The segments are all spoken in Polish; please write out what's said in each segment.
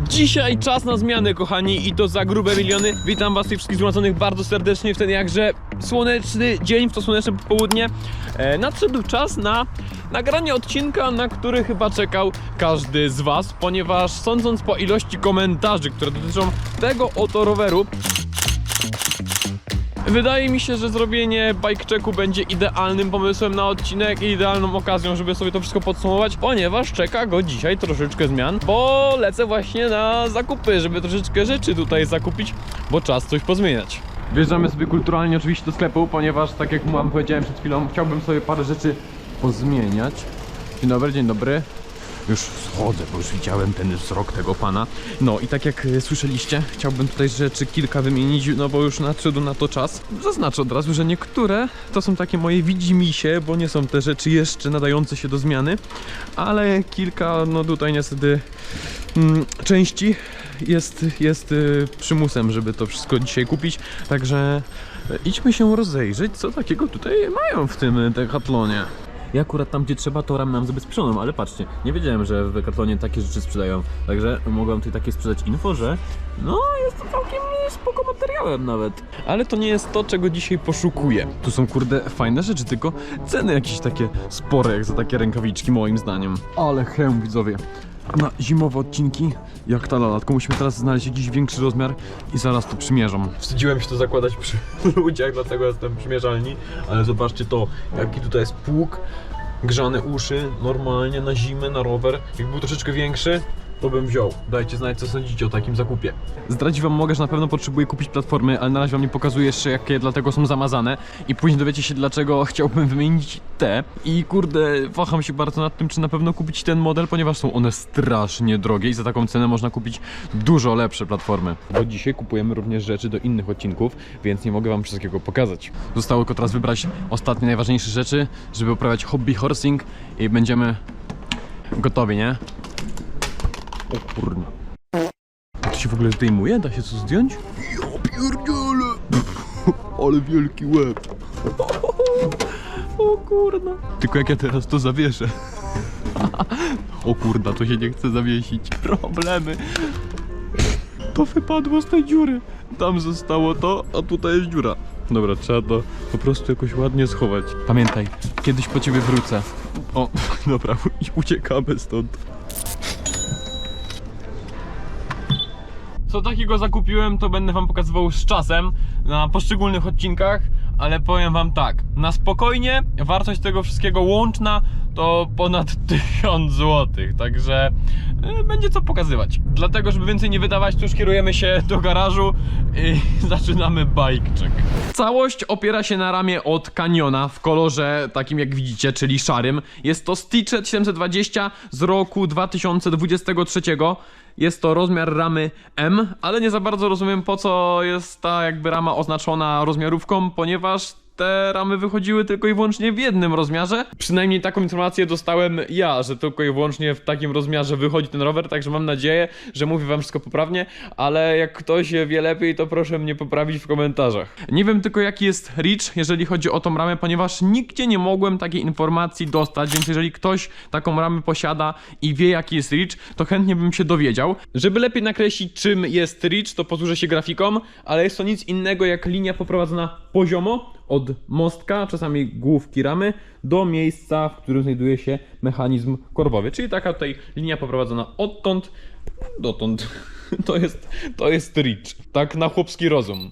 Dzisiaj czas na zmiany, kochani, i to za grube miliony. Witam was tych wszystkich zgromadzonych bardzo serdecznie w ten jakże słoneczny dzień, w to słoneczne południe. E, nadszedł czas na nagranie odcinka, na który chyba czekał każdy z was, ponieważ sądząc po ilości komentarzy, które dotyczą tego oto roweru, Wydaje mi się, że zrobienie bike checku będzie idealnym pomysłem na odcinek i idealną okazją, żeby sobie to wszystko podsumować, ponieważ czeka go dzisiaj troszeczkę zmian, bo lecę właśnie na zakupy, żeby troszeczkę rzeczy tutaj zakupić, bo czas coś pozmieniać. Wjeżdżamy sobie kulturalnie oczywiście do sklepu, ponieważ tak jak wam powiedziałem przed chwilą, chciałbym sobie parę rzeczy pozmieniać. Dzień dobry, dzień dobry. Już schodzę, bo już widziałem ten wzrok tego pana. No i tak jak e, słyszeliście, chciałbym tutaj rzeczy kilka wymienić, no bo już nadszedł na to czas. Zaznaczę od razu, że niektóre to są takie moje widzimisię, bo nie są te rzeczy jeszcze nadające się do zmiany, ale kilka, no tutaj niestety mm, części jest, jest y, przymusem, żeby to wszystko dzisiaj kupić, także e, idźmy się rozejrzeć, co takiego tutaj mają w tym Decathlonie. Ja akurat tam, gdzie trzeba, to ram mam zabezpieczoną, ale patrzcie, nie wiedziałem, że w Decathlonie takie rzeczy sprzedają, także mogłem tutaj takie sprzedać info, że no, jest to całkiem spoko materiałem nawet. Ale to nie jest to, czego dzisiaj poszukuję. Tu są, kurde, fajne rzeczy, tylko ceny jakieś takie spore, jak za takie rękawiczki, moim zdaniem. Ale hełm, widzowie. Na zimowe odcinki, jak ta lala, musimy teraz znaleźć jakiś większy rozmiar i zaraz to przymierzam. Wstydziłem się to zakładać przy ludziach, dlatego jestem przymierzalni, ale zobaczcie to, jaki tutaj jest pług, grzane uszy, normalnie na zimę, na rower. Jak był troszeczkę większy, to bym wziął. Dajcie znać, co sądzicie o takim zakupie. Zdradzić wam mogę, że na pewno potrzebuję kupić platformy, ale na razie wam nie pokazuję jeszcze, jakie dlatego są zamazane. I później dowiecie się, dlaczego chciałbym wymienić te. I kurde, waham się bardzo nad tym, czy na pewno kupić ten model, ponieważ są one strasznie drogie i za taką cenę można kupić dużo lepsze platformy. Bo dzisiaj kupujemy również rzeczy do innych odcinków, więc nie mogę wam wszystkiego pokazać. Zostało tylko teraz wybrać ostatnie, najważniejsze rzeczy, żeby uprawiać hobby horsing i będziemy gotowi, nie? O kurna. A to się w ogóle zdejmuje? Da się co zdjąć? Ja pierdziele! Ale wielki łeb. O kurna. Tylko jak ja teraz to zawieszę. O kurna, to się nie chce zawiesić. Problemy. To wypadło z tej dziury. Tam zostało to, a tutaj jest dziura. Dobra, trzeba to po prostu jakoś ładnie schować. Pamiętaj, kiedyś po ciebie wrócę. O, dobra, uciekamy stąd. Co takiego zakupiłem, to będę wam pokazywał z czasem na poszczególnych odcinkach, ale powiem wam tak, na spokojnie wartość tego wszystkiego łączna to ponad 1000 zł, także y, będzie co pokazywać. Dlatego, żeby więcej nie wydawać, już kierujemy się do garażu i zaczynamy check. Całość opiera się na ramie od Canyona w kolorze takim jak widzicie, czyli szarym. Jest to Stitchet 720 z roku 2023. Jest to rozmiar ramy M, ale nie za bardzo rozumiem po co jest ta jakby rama oznaczona rozmiarówką, ponieważ te ramy wychodziły tylko i wyłącznie w jednym rozmiarze. Przynajmniej taką informację dostałem ja, że tylko i wyłącznie w takim rozmiarze wychodzi ten rower, także mam nadzieję, że mówię wam wszystko poprawnie, ale jak ktoś wie lepiej, to proszę mnie poprawić w komentarzach. Nie wiem tylko jaki jest reach, jeżeli chodzi o tą ramę, ponieważ nigdzie nie mogłem takiej informacji dostać, więc jeżeli ktoś taką ramę posiada i wie jaki jest reach, to chętnie bym się dowiedział. Żeby lepiej nakreślić czym jest reach, to posłużę się grafiką, ale jest to nic innego jak linia poprowadzona poziomo od mostka, czasami główki ramy, do miejsca, w którym znajduje się mechanizm korbowy. Czyli taka tutaj linia poprowadzona odtąd dotąd. To jest, to jest reach. Tak na chłopski rozum.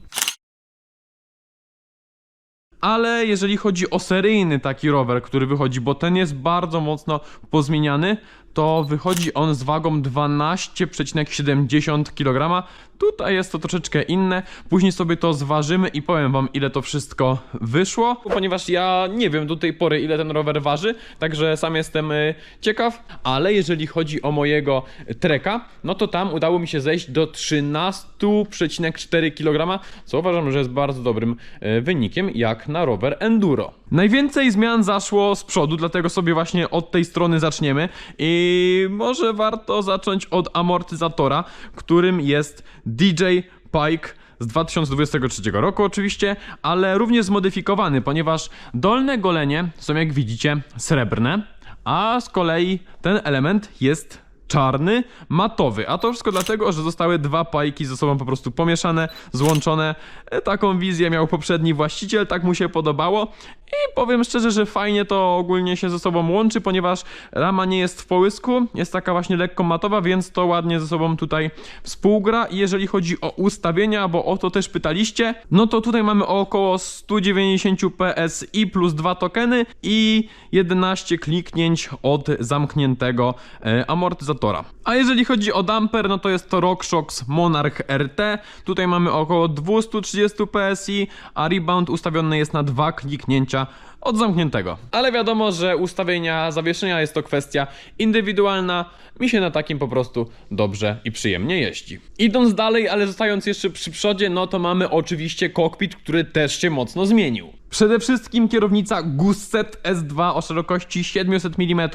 Ale jeżeli chodzi o seryjny taki rower, który wychodzi, bo ten jest bardzo mocno pozmieniany, to wychodzi on z wagą 12,70 kg. Tutaj jest to troszeczkę inne. Później sobie to zważymy i powiem wam, ile to wszystko wyszło, ponieważ ja nie wiem do tej pory, ile ten rower waży, także sam jestem y, ciekaw. Ale jeżeli chodzi o mojego treka, no to tam udało mi się zejść do 13,4 kg, co uważam, że jest bardzo dobrym y, wynikiem, jak na rower enduro. Najwięcej zmian zaszło z przodu, dlatego sobie właśnie od tej strony zaczniemy i może warto zacząć od amortyzatora, którym jest DJ Pike z 2023 roku oczywiście, ale również zmodyfikowany, ponieważ dolne golenie są jak widzicie srebrne, a z kolei ten element jest czarny, matowy. A to wszystko dlatego, że zostały dwa pajki ze sobą po prostu pomieszane, złączone. E, Taką wizję miał poprzedni właściciel, tak mu się podobało. I powiem szczerze, że fajnie to ogólnie się ze sobą łączy, ponieważ rama nie jest w połysku, jest taka właśnie lekko matowa, więc to ładnie ze sobą tutaj współgra. I jeżeli chodzi o ustawienia, bo o to też pytaliście, no to tutaj mamy około 190 PSI plus dwa tokeny i 11 kliknięć od zamkniętego e, amortyzatora. A jeżeli chodzi o damper, no to jest to RockShox Monarch RT. Tutaj mamy około 230 PSI, a rebound ustawiony jest na dwa kliknięcia od zamkniętego. Ale wiadomo, że ustawienia zawieszenia jest to kwestia indywidualna. Mi się na takim po prostu dobrze i przyjemnie jeździ. Idąc dalej, ale zostając jeszcze przy przodzie, no to mamy oczywiście kokpit, który też się mocno zmienił. Przede wszystkim kierownica Gusset S2 o szerokości 700 mm.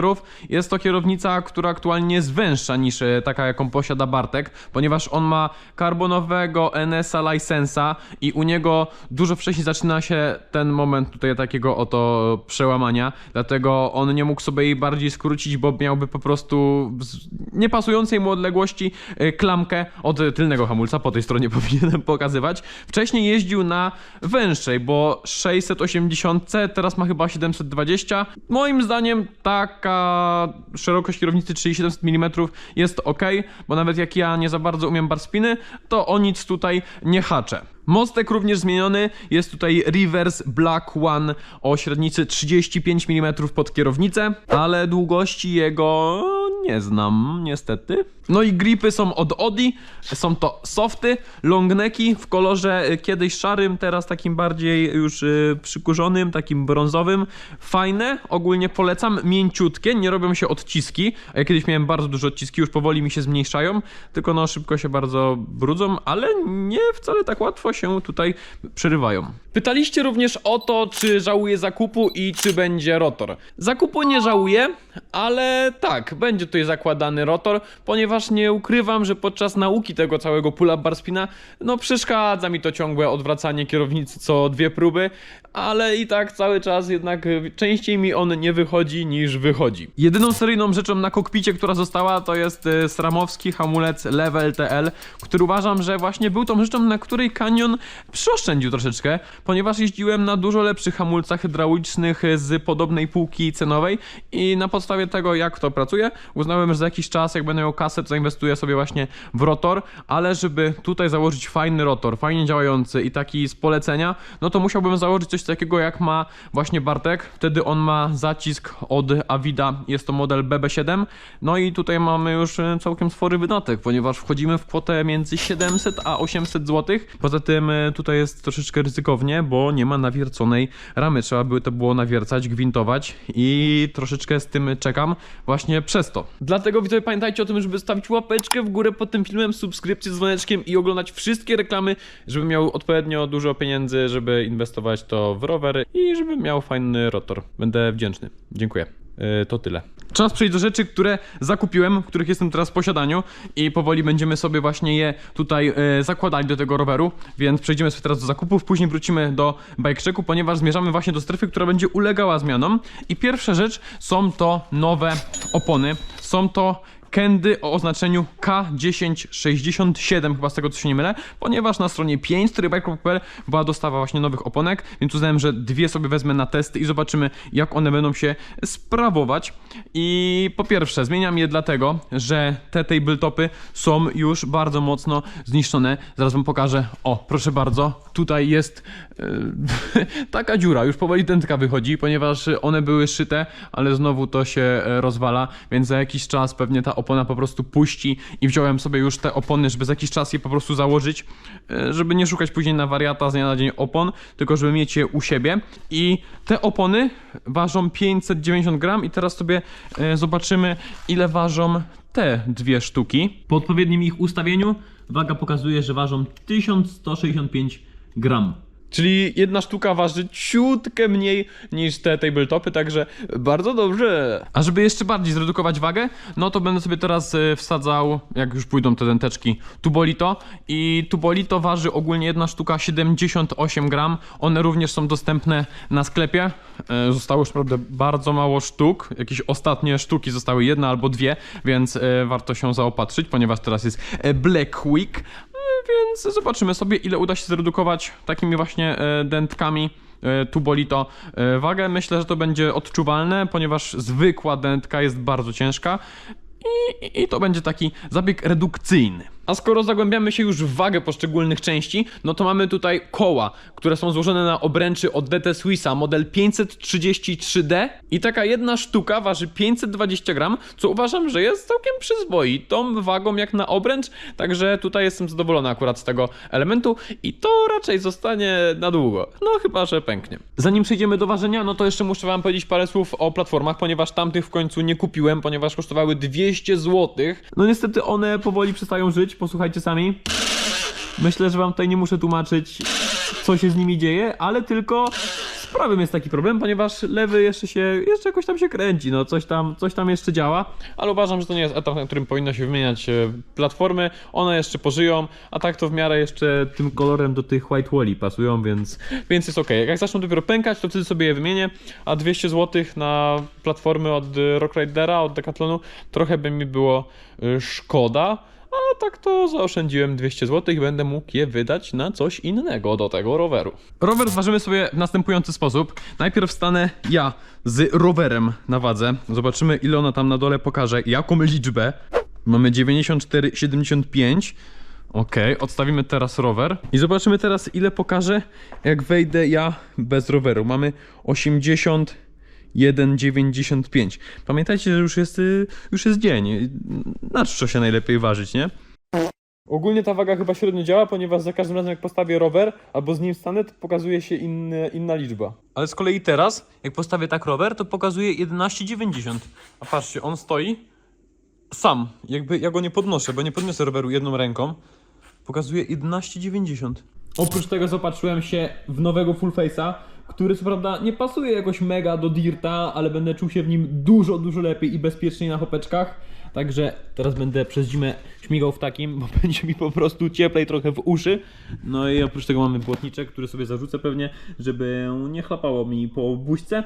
Jest to kierownica, która aktualnie jest węższa niż e, taka, jaką posiada Bartek, ponieważ on ma karbonowego NSA licensa i u niego dużo wcześniej zaczyna się ten moment tutaj takiego oto przełamania, dlatego on nie mógł sobie jej bardziej skrócić, bo miałby po prostu z niepasującej mu odległości e, klamkę od tylnego hamulca, po tej stronie powinienem pokazywać. Wcześniej jeździł na węższej, bo 680, teraz ma chyba 720. Moim zdaniem taka szerokość kierownicy, czyli 700 mm jest ok, bo nawet jak ja nie za bardzo umiem bar spiny, to o nic tutaj nie haczę. Mostek również zmieniony, jest tutaj Reverse Black One o średnicy 35 mm pod kierownicę, ale długości jego nie znam niestety. No i gripy są od Odi, są to softy, longnecki w kolorze kiedyś szarym, teraz takim bardziej już y, przykurzonym, takim brązowym. Fajne, ogólnie polecam, mięciutkie, nie robią się odciski, ja kiedyś miałem bardzo dużo odciski, już powoli mi się zmniejszają, tylko no szybko się bardzo brudzą, ale nie wcale tak łatwo się tutaj przerywają. Pytaliście również o to, czy żałuję zakupu i czy będzie rotor. Zakupu nie żałuję, ale tak, będzie tutaj zakładany rotor, ponieważ nie ukrywam, że podczas nauki tego całego pull-up bar spina, no przeszkadza mi to ciągłe odwracanie kierownicy co dwie próby, ale i tak cały czas jednak częściej mi on nie wychodzi niż wychodzi. Jedyną seryjną rzeczą na kokpicie, która została, to jest y, sramowski hamulec Level TL, który uważam, że właśnie był tą rzeczą, na której Canyon przyoszczędził troszeczkę, ponieważ jeździłem na dużo lepszych hamulcach hydraulicznych z podobnej półki cenowej i na podstawie tego, jak to pracuje, uznałem, że za jakiś czas, jak będę miał kasę, to zainwestuję sobie właśnie w rotor, ale żeby tutaj założyć fajny rotor, fajnie działający i taki z polecenia, no to musiałbym założyć coś takiego jak ma właśnie Bartek, wtedy on ma zacisk od Avida, jest to model BB7, no i tutaj mamy już e, całkiem spory wydatek, ponieważ wchodzimy w kwotę między 700 a 800 zł, poza tym e, tutaj jest troszeczkę ryzykownie, bo nie ma nawierconej ramy, trzeba by to było nawiercać, gwintować i troszeczkę z tym czekam właśnie przez to. Dlatego widzowie pamiętajcie o tym, żeby stawić łapeczkę w górę pod tym filmem, subskrypcję z dzwoneczkiem i oglądać wszystkie reklamy, żeby miał odpowiednio dużo pieniędzy, żeby inwestować to w rowery i żeby miał fajny rotor. Będę wdzięczny. Dziękuję. Yy, to tyle. Czas przejść do rzeczy, które zakupiłem, których jestem teraz w posiadaniu i powoli będziemy sobie właśnie je tutaj e, zakładali do tego roweru, więc przejdziemy sobie teraz do zakupów, później wrócimy do bike checku, ponieważ zmierzamy właśnie do strefy, która będzie ulegała zmianom i pierwsza rzecz są to nowe opony, są to Kendy o oznaczeniu K1067, chyba z tego co się nie mylę, ponieważ na stronie 5 strybike.pl była dostawa właśnie nowych oponek, więc uznałem, że dwie sobie wezmę na testy i zobaczymy jak one będą się sprawować. I po pierwsze zmieniam je dlatego, że te tabletopy są już bardzo mocno zniszczone. Zaraz wam pokażę. O, proszę bardzo, tutaj jest e, taka dziura, już powoli dętka wychodzi, ponieważ one były szyte, ale znowu to się e, rozwala, więc za jakiś czas pewnie ta opona po prostu puści i wziąłem sobie już te opony, żeby za jakiś czas je po prostu założyć, e, żeby nie szukać później na wariata z dnia na dzień opon, tylko żeby mieć je u siebie. I te opony ważą 590 gram i teraz sobie e, zobaczymy ile ważą te dwie sztuki. Po odpowiednim ich ustawieniu waga pokazuje, że ważą 1165 gram. Czyli jedna sztuka waży ciutkę mniej niż te tabletopy, także bardzo dobrze. A żeby jeszcze bardziej zredukować wagę, no to będę sobie teraz e, wsadzał, jak już pójdą te denteczki, tubolito. I tubolito waży ogólnie jedna sztuka 78 gram. One również są dostępne na sklepie. E, Zostało już naprawdę bardzo mało sztuk. Jakieś ostatnie sztuki zostały jedna albo dwie, więc e, warto się zaopatrzyć, ponieważ teraz jest Black Week. Więc zobaczymy sobie, ile uda się zredukować takimi właśnie e, dentkami e, tubolito e, wagę. Myślę, że to będzie odczuwalne, ponieważ zwykła dentka jest bardzo ciężka. I- I to będzie taki zabieg redukcyjny. A skoro zagłębiamy się już w wagę poszczególnych części, no to mamy tutaj koła, które są złożone na obręczy od DT Swissa model 533D i taka jedna sztuka waży 520 gram, co uważam, że jest całkiem przyzwoitą wagą jak na obręcz, także tutaj jestem zadowolony akurat z tego elementu i to raczej zostanie na długo, no chyba, że pęknie. Zanim przejdziemy do ważenia, no to jeszcze muszę wam powiedzieć parę słów o platformach, ponieważ tamtych w końcu nie kupiłem, ponieważ kosztowały 200 zł. No niestety one powoli przestają żyć, posłuchajcie sami. Myślę, że wam tutaj nie muszę tłumaczyć, co się z nimi dzieje, ale tylko z prawym jest taki problem, ponieważ lewy jeszcze się, jeszcze jakoś tam się kręci, no coś tam, coś tam jeszcze działa, ale uważam, że to nie jest etap, na którym powinno się wymieniać e, platformy, one jeszcze pożyją, a tak to w miarę jeszcze tym kolorem do tych White Wally pasują, więc, więc jest ok. Jak zaczną dopiero pękać, to wtedy sobie je wymienię, a 200 zł na platformy od e, Rock Ridera, od Decathlonu, trochę by mi było e, szkoda, a tak to zaoszczędziłem 200 zł i będę mógł je wydać na coś innego do tego roweru. Rower zważymy sobie w następujący sposób. Najpierw stanę ja z rowerem na wadze. Zobaczymy ile ona tam na dole pokaże, jaką liczbę. Mamy 94,75. Ok, odstawimy teraz rower i zobaczymy teraz ile pokaże jak wejdę ja bez roweru. Mamy 80 1,95. Pamiętajcie, że już jest, y, już jest dzień. Na co się najlepiej ważyć, nie? Ogólnie ta waga chyba średnio działa, ponieważ za każdym razem jak postawię rower albo z nim stanę, to pokazuje się inny, inna liczba. Ale z kolei teraz, jak postawię tak rower, to pokazuje 11,90. A patrzcie, on stoi sam. Jakby ja go nie podnoszę, bo nie podniosę roweru jedną ręką. Pokazuje 11,90. Oprócz tego zapatrzyłem się w nowego Full Face'a, który co prawda nie pasuje jakoś mega do Dirta, ale będę czuł się w nim dużo, dużo lepiej i bezpieczniej na hopeczkach. Także teraz będę przez zimę śmigał w takim, bo będzie mi po prostu cieplej trochę w uszy. No i oprócz tego mamy błotniczek, który sobie zarzucę pewnie, żeby nie chlapało mi po buźce.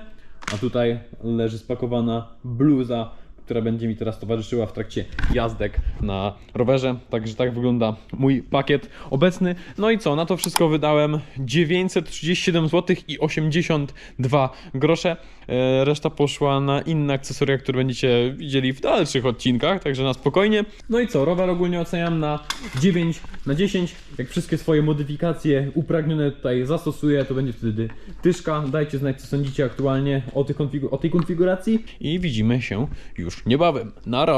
A tutaj leży spakowana bluza, która będzie mi teraz towarzyszyła w trakcie jazdek na rowerze. Także tak wygląda mój pakiet obecny. No i co, na to wszystko wydałem 937 zł i 82 grosze. E, Reszta poszła na inne akcesoria, które będziecie widzieli w dalszych odcinkach, także na spokojnie. No i co, rower ogólnie oceniam na 9 na 10. Jak wszystkie swoje modyfikacje upragnione tutaj zastosuję, to będzie wtedy tyszka. Dajcie znać, co sądzicie aktualnie o, konfigu- o tej konfiguracji i widzimy się już niebawem. Nara!